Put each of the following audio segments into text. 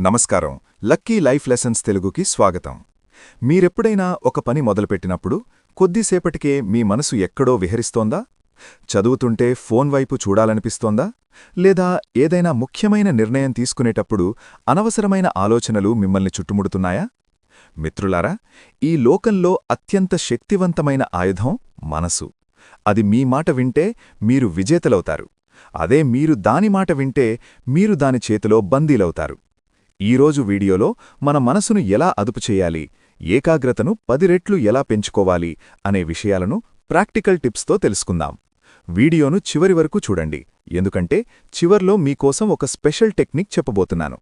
నమస్కారం. Lucky life lessons తెలుగుకి స్వాగతం. మీరెప్పుడైనా ఒక పని మొదలుపెట్టినప్పుడు కొద్దిసేపటికే మీ మనసు ఎక్కడో విహరిస్తోందా? చదువుతుంటే ఫోన్ వైపు చూడాలనిపిస్తోందా? లేదా ఏదైనా ముఖ్యమైన నిర్ణయం తీసుకునేటప్పుడు అనవసరమైన ఆలోచనలు మిమ్మల్ని చుట్టుముడుతున్నాయా? మిత్రులారా ఈ లోకంలో అత్యంత శక్తివంతమైన ఆయుధం మనసు. అది మీ మాట వింటే మీరు విజేతలవుతారు. అదే మీరు దాని మాట వింటే మీరు దాని చేతిలో బందీలవుతారు. ఈరోజు వీడియోలో మన మనసును ఎలా అదుపు చేయాలి ఏకాగ్రతను పది రెట్లు ఎలా పెంచుకోవాలి అనే విషయాలను ప్రాక్టికల్ టిప్స్తో తెలుసుకుందాం. వీడియోను చివరి వరకు చూడండి ఎందుకంటే చివర్లో మీకోసం ఒక స్పెషల్ టెక్నిక్ చెప్పబోతున్నాను.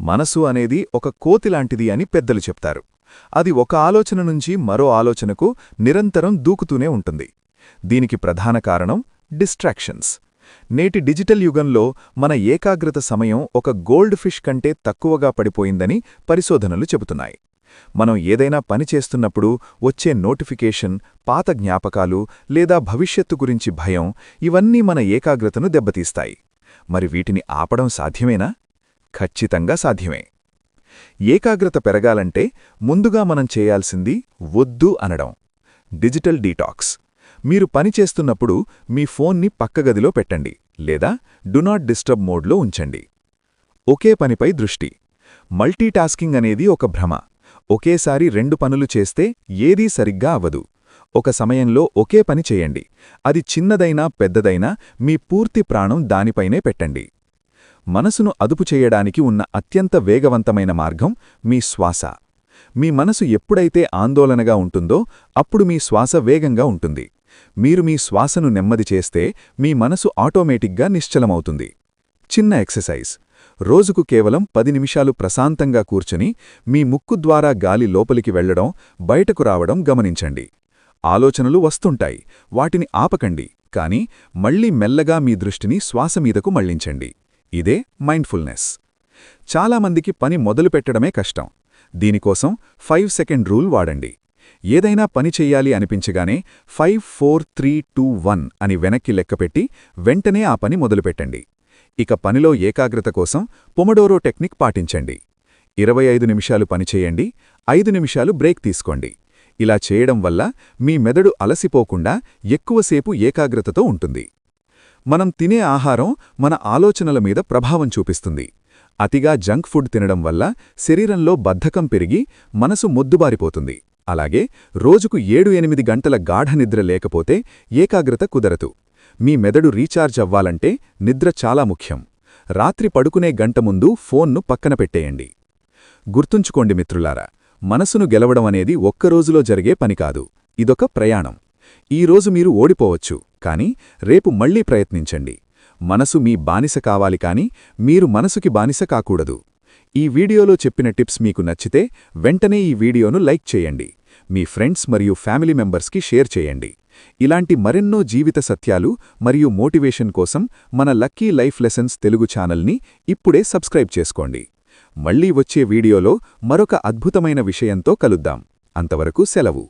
మనసు అనేది ఒక కోతిలాంటిది అని పెద్దలు చెప్తారు. అది ఒక ఆలోచన నుంచి మరో ఆలోచనకు నిరంతరం దూకుతూనే ఉంటుంది. దీనికి ప్రధాన కారణం డిస్ట్రాక్షన్స్. నేటి డిజిటల్ యుగంలో మన ఏకాగ్రత సమయం ఒక గోల్డ్ ఫిష్ కంటే తక్కువగా పడిపోయిందని పరిశోధనలు చెబుతున్నాయి. మనం ఏదైనా పని చేస్తున్నప్పుడు వచ్చే నోటిఫికేషన్ పాత జ్ఞాపకాలు లేదా భవిష్యత్తు గురించి భయం ఇవన్నీ మన ఏకాగ్రతను దెబ్బతీస్తాయి. మరి వీటిని ఆపడం సాధ్యమేనా? ఖచ్చితంగా సాధ్యమే. ఏకాగ్రత పెరగాలంటే ముందుగా మనం చేయాల్సింది వద్దు అనడం. Digital detox. మీరు పనిచేస్తున్నప్పుడు మీ ఫోన్ని పక్కగదిలో పెట్టండి లేదా డు నాట్ డిస్టర్బ్ మోడ్లో ఉంచండి. ఒకే పనిపై దృష్టి. మల్టీటాస్కింగ్ అనేది ఒక భ్రమ. ఒకేసారి రెండు పనులు చేస్తే ఏదీ సరిగ్గా అవ్వదు. ఒక సమయంలో ఒకే పని చేయండి. అది చిన్నదైనా పెద్దదైనా మీ పూర్తి ప్రాణం దానిపైనే పెట్టండి. మనసును అదుపు చేయడానికి ఉన్న అత్యంత వేగవంతమైన మార్గం మీ శ్వాస. మీ మనసు ఎప్పుడైతే ఆందోళనగా ఉంటుందో అప్పుడు మీ శ్వాస వేగంగా ఉంటుంది. మీరు మీ శ్వాసను నెమ్మది చేస్తే మీ మనసు ఆటోమేటిక్గా నిశ్చలమవుతుంది. చిన్న ఎక్సర్సైజ్. రోజుకు కేవలం పది నిమిషాలు ప్రశాంతంగా కూర్చుని మీ ముక్కు ద్వారా గాలి లోపలికి వెళ్ళడం బయటకు రావడం గమనించండి. ఆలోచనలు వస్తుంటాయి. వాటిని ఆపకండి. కాని మళ్ళీ మెల్లగా మీ దృష్టిని శ్వాసమీదకు మళ్ళించండి ఇదే మైండ్ఫుల్నెస్. చాలామందికి పని మొదలుపెట్టడమే కష్టం. దీనికోసం ఫైవ్ సెకండ్ రూల్ వాడండి. ఏదైనా పని చెయ్యాలి అనిపించగానే five four three two one అని వెనక్కి లెక్కపెట్టి వెంటనే ఆ పని మొదలుపెట్టండి. ఇక పనిలో ఏకాగ్రత కోసం పొమడోరో టెక్నిక్ పాటించండి. ఇరవై ఐదు నిమిషాలు పనిచేయండి ఐదు నిమిషాలు బ్రేక్ తీసుకోండి. ఇలా చేయడం వల్ల మీ మెదడు అలసిపోకుండా ఎక్కువసేపు ఏకాగ్రతతో ఉంటుంది. మనం తినే ఆహారం మన ఆలోచనల మీద ప్రభావం చూపిస్తుంది. అతిగా జంక్ ఫుడ్ తినడం వల్ల శరీరంలో బద్ధకం పెరిగి మనసు మొద్దుబారిపోతుంది. అలాగే రోజుకు ఏడు ఎనిమిది గంటల గాఢ నిద్ర లేకపోతే ఏకాగ్రత కుదరదు. మీ మెదడు రీఛార్జ్ అవ్వాలంటే నిద్ర చాలా ముఖ్యం. రాత్రి పడుకునే గంట ముందు ఫోన్ను పక్కన పెట్టేయండి. గుర్తుంచుకోండి మిత్రులారా మనసును గెలవడం అనేది ఒక్కరోజులో జరిగే పని కాదు ఇదొక ప్రయాణం. ఈరోజు మీరు ఓడిపోవచ్చు కాని రేపు మళ్ళీ ప్రయత్నించండి. మనసు మీ బానిస కావాలి కాని మీరు మనసుకి బానిస కాకూడదు. ఈ వీడియోలో చెప్పిన టిప్స్ మీకు నచ్చితే వెంటనే ఈ వీడియోను లైక్ చేయండి. మీ ఫ్రెండ్స్ మరియు ఫ్యామిలీ మెంబర్స్కి షేర్ చేయండి. ఇలాంటి మరెన్నో జీవిత సత్యాలు మరియు మోటివేషన్ కోసం మన లక్కీ లైఫ్ లెసన్స్ తెలుగు ఛానల్ని ఇప్పుడే సబ్స్క్రైబ్ చేసుకోండి. మళ్ళీ వచ్చే వీడియోలో మరొక అద్భుతమైన విషయంతో కలుద్దాం. అంతవరకు సెలవు.